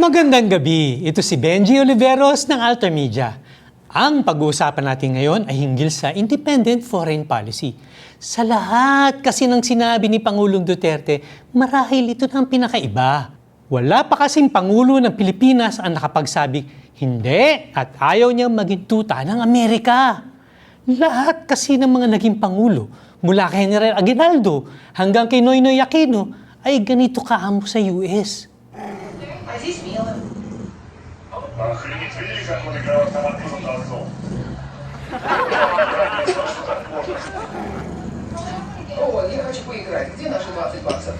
Magandang gabi. Ito si Benji Oliveros ng Altermedia. Ang pag-uusapan natin ngayon ay hinggil sa independent foreign policy. Sa lahat kasi ng sinabi ni Pangulong Duterte, marahil ito na ang pinakaiba. Wala pa kasing Pangulo ng Pilipinas ang nakapagsabi, hindi at ayaw niyang maging tuta ng Amerika. Lahat kasi ng mga naging Pangulo, mula kay General Aguinaldo hanggang kay Noynoy Aquino, ay ganito kaamo sa US. А здесь мило. Охренеть, видели, как он играл автоматизм танцов? О, я хочу поиграть. Где наши 20 баксов?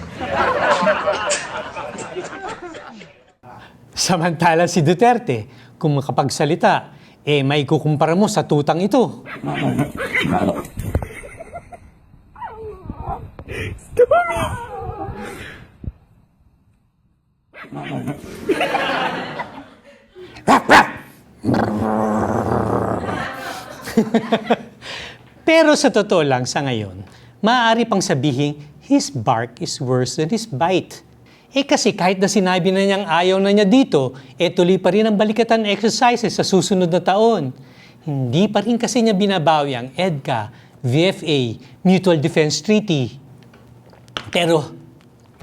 Samantala si Duterte, kung makapagsalita, eh may kukumpara mo sa tutang ito. Pero sa totoo lang sa ngayon, maaari pang sabihin, his bark is worse than his bite. Eh kasi kahit na sinabi na niyang ayaw na niya dito, eh tuloy pa rin ang balikatan exercises sa susunod na taon. Hindi pa rin kasi niya binabawi ang EDCA, VFA, Mutual Defense Treaty. Pero,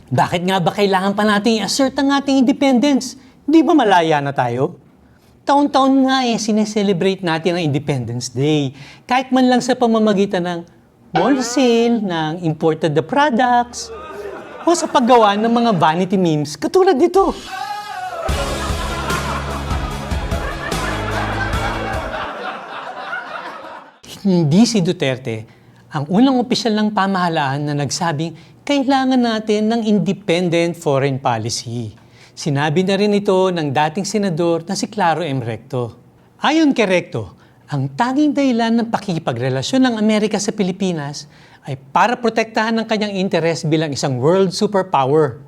bakit nga ba kailangan pa natin i-assert ang ating independence? Di ba malaya na tayo? Taon-taon nga eh, sineselebrate natin ang Independence Day. Kahit man lang sa pamamagitan ng mall sale, ng imported the products, o sa paggawa ng mga vanity memes katulad nito. Hindi si Duterte ang unang opisyal ng pamahalaan na nagsabing kailangan natin ng independent foreign policy. Sinabi na rin ito ng dating senador na si Claro M. Recto. Ayon kay Recto, ang tanging dahilan ng pakikipagrelasyon ng Amerika sa Pilipinas ay para protektahan ang kanyang interes bilang isang world superpower.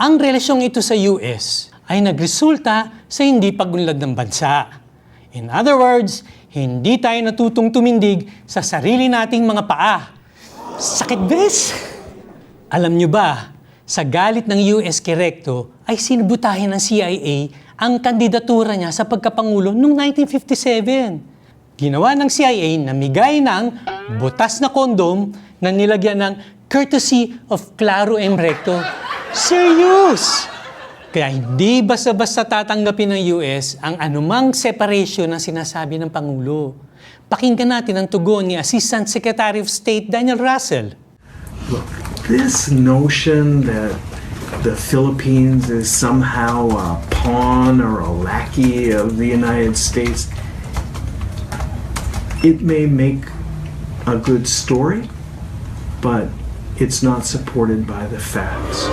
Ang relasyong ito sa US ay nagresulta sa hindi pagunlad ng bansa. In other words, hindi tayo natutong tumindig sa sarili nating mga paa. Sakit bes! Alam nyo ba, sa galit ng US kay Recto ay sinubutahin ng CIA ang kandidatura niya sa pagkapangulo noong 1957. Ginawa ng CIA na migay ng butas na kondom na nilagyan ng courtesy of Claro M. Recto. Serious! Kaya hindi basta-basta tatanggapin ng US ang anumang separation na sinasabi ng Pangulo. Pakinggan natin ang tugon ni Assistant Secretary of State Daniel Russell. Look, this notion that the Philippines is somehow a pawn or a lackey of the United States, it may make a good story, but it's not supported by the facts.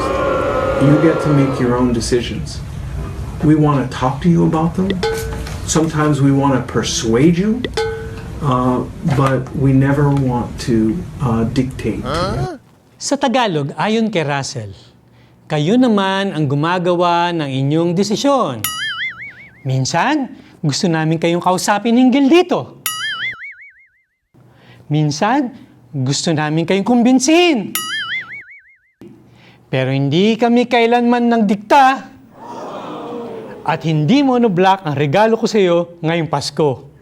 You get to make your own decisions. We want to talk to you about them. Sometimes we want to persuade you, uh, but we never want to uh, dictate you. Sa Tagalog, ayon kay Russell, kayo naman ang gumagawa ng inyong desisyon. Minsan, gusto namin kayong kausapin hinggil dito. Minsan, gusto namin kayong kumbinsihin. Pero hindi kami kailanman ng dikta. At hindi monoblock ang regalo ko sa iyo ngayong Pasko.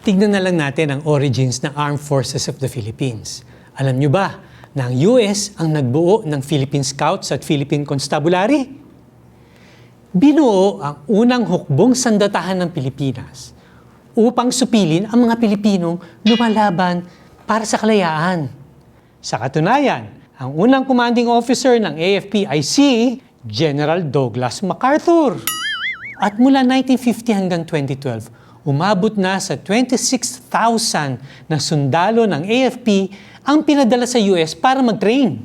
Tignan na lang natin ang origins ng Armed Forces of the Philippines. Alam nyo ba na ang US ang nagbuo ng Philippine Scouts at Philippine Constabulary? Binuo ang unang hukbong sandatahan ng Pilipinas upang supilin ang mga Pilipinong lumalaban para sa kalayaan. Sa katunayan, ang unang commanding officer ng AFP ay si General Douglas MacArthur. At mula 1950 hanggang 2012, umabot na sa 26,000 na sundalo ng AFP ang pinadala sa US para mag-train.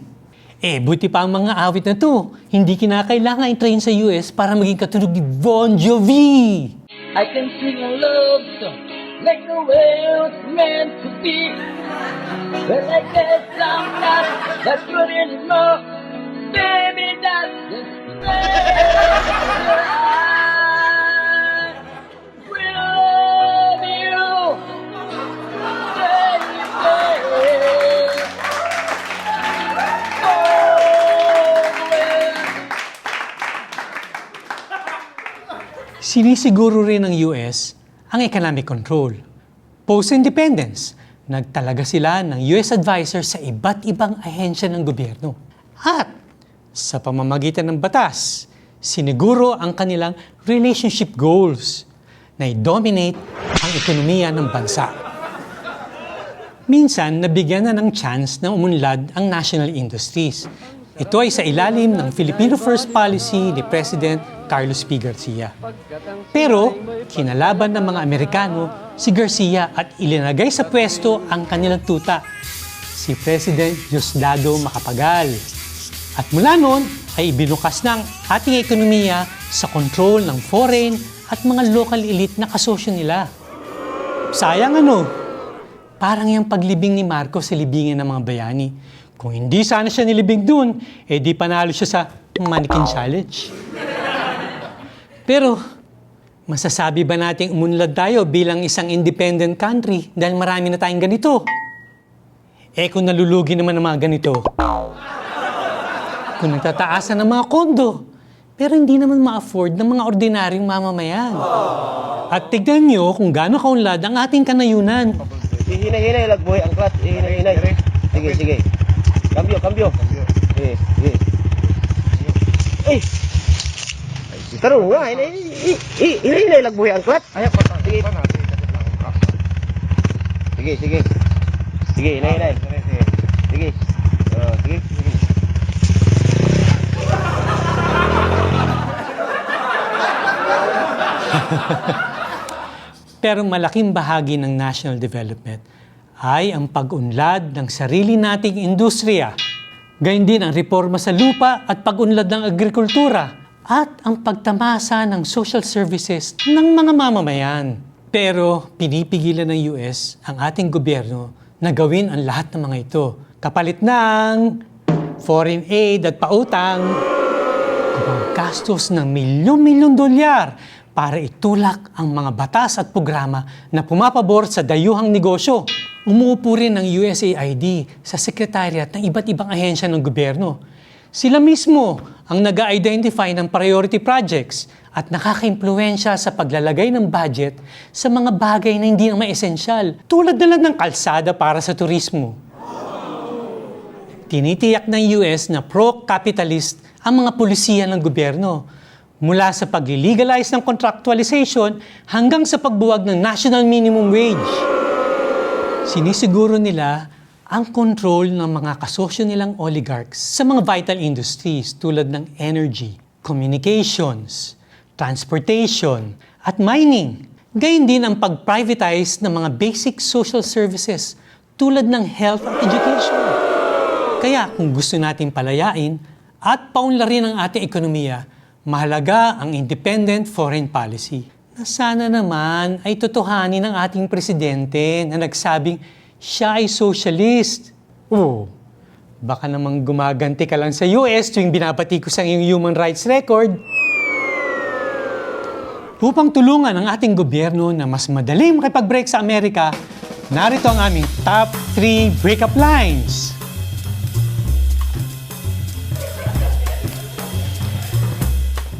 Eh, buti pa ang mga awit na to. Hindi kinakailangan i-train sa US para maging katunog ni Bon Jovi. I can sing a love song like the way it's meant to be. But I guess I'm not that good anymore. Baby, that's just Sinisiguro rin ng US ang economic control. Post-independence, nagtalaga sila ng US advisor sa iba't ibang ahensya ng gobyerno. At sa pamamagitan ng batas, siniguro ang kanilang relationship goals na i-dominate ang ekonomiya ng bansa. Minsan, nabigyan na ng chance na umunlad ang national industries. Ito ay sa ilalim ng Filipino First Policy ni President Carlos P. Garcia. Pero, kinalaban ng mga Amerikano si Garcia at ilinagay sa pwesto ang kanilang tuta, si President Diosdado Macapagal. At mula noon ay ibinukas ng ating ekonomiya sa kontrol ng foreign at mga local elite na kasosyo nila. Sayang ano, parang yung paglibing ni Marcos sa libingin ng mga bayani. Kung hindi sana siya nilibing dun, eh di panalo siya sa mannequin challenge. Pero, masasabi ba nating umunlad tayo bilang isang independent country dahil marami na tayong ganito? Eh kung nalulugi naman ng mga ganito, kung nagtataasan ng mga kondo, pero hindi naman ma-afford ng mga ordinaryong mamamayan. At tignan nyo kung gaano kaunlad ang ating kanayunan. Ihinay-hinay lang buhay ang clutch. Ihinay-hinay. Sige, sige. Cambio, cambio. Sige, sige. Eh. Tarong nga, hinay, hinay lang buhay ang clutch. Ayaw pa tayo. Sige. Sige, sige. Sige, hinay, hinay. Sige. Ah, sige, sige. Pero malaking bahagi ng national development ay ang pag-unlad ng sarili nating industriya. Gayun din ang reforma sa lupa at pag-unlad ng agrikultura at ang pagtamasa ng social services ng mga mamamayan. Pero pinipigilan ng US ang ating gobyerno na gawin ang lahat ng mga ito. Kapalit ng foreign aid at pautang, gastos ng milyon-milyon dolyar para itulak ang mga batas at programa na pumapabor sa dayuhang negosyo. Umuupo rin ng USAID sa sekretariat ng iba't ibang ahensya ng gobyerno. Sila mismo ang nag identify ng priority projects at nakaka-impluensya sa paglalagay ng budget sa mga bagay na hindi naman esensyal, tulad na lang ng kalsada para sa turismo. Tinitiyak ng US na pro-capitalist ang mga pulisiya ng gobyerno mula sa pag-legalize ng contractualization hanggang sa pagbuwag ng national minimum wage. Sinisiguro nila ang control ng mga kasosyo nilang oligarchs sa mga vital industries tulad ng energy, communications, transportation, at mining. Gayun din ang pag-privatize ng mga basic social services tulad ng health at education. Kaya kung gusto natin palayain at paunlarin ang ating ekonomiya, mahalaga ang independent foreign policy na sana naman ay totohanin ng ating presidente na nagsabing siya ay socialist. Oo, baka namang gumaganti ka lang sa US tuwing binabati ko sa iyong human rights record. Upang tulungan ang ating gobyerno na mas madaling makipag-break sa Amerika, narito ang aming top 3 breakup lines.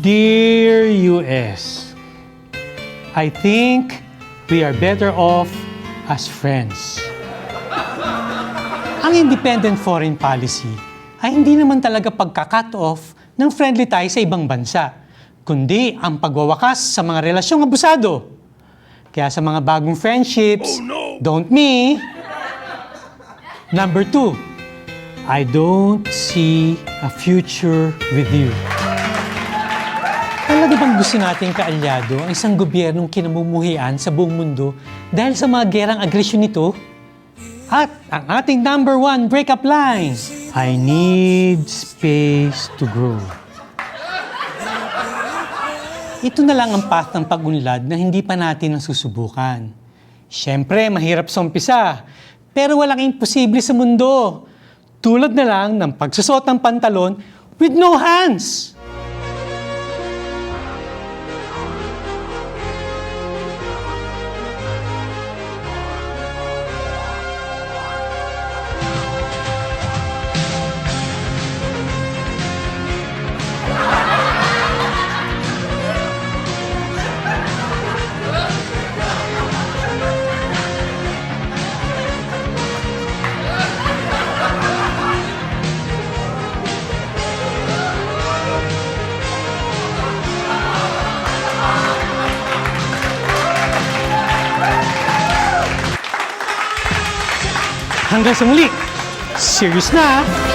Dear US, I think we are better off as friends. Ang independent foreign policy ay hindi naman talaga pagka-cut off ng friendly ties sa ibang bansa, kundi ang pagwawakas sa mga relasyong abusado. Kaya sa mga bagong friendships, don't me. Number two, I don't see a future with you. Talaga bang gusto nating kaalyado ang isang gobyernong kinamumuhian sa buong mundo dahil sa mga gerang agresyon nito? At ang ating number one breakup line, I need space to grow. Ito na lang ang path ng pag-unlad na hindi pa natin nasusubukan. Siyempre, mahirap sa umpisa, pero walang imposible sa mundo. Tulad na lang ng pagsusot ng pantalon with no hands. Hanggang sa muli, serious na ah.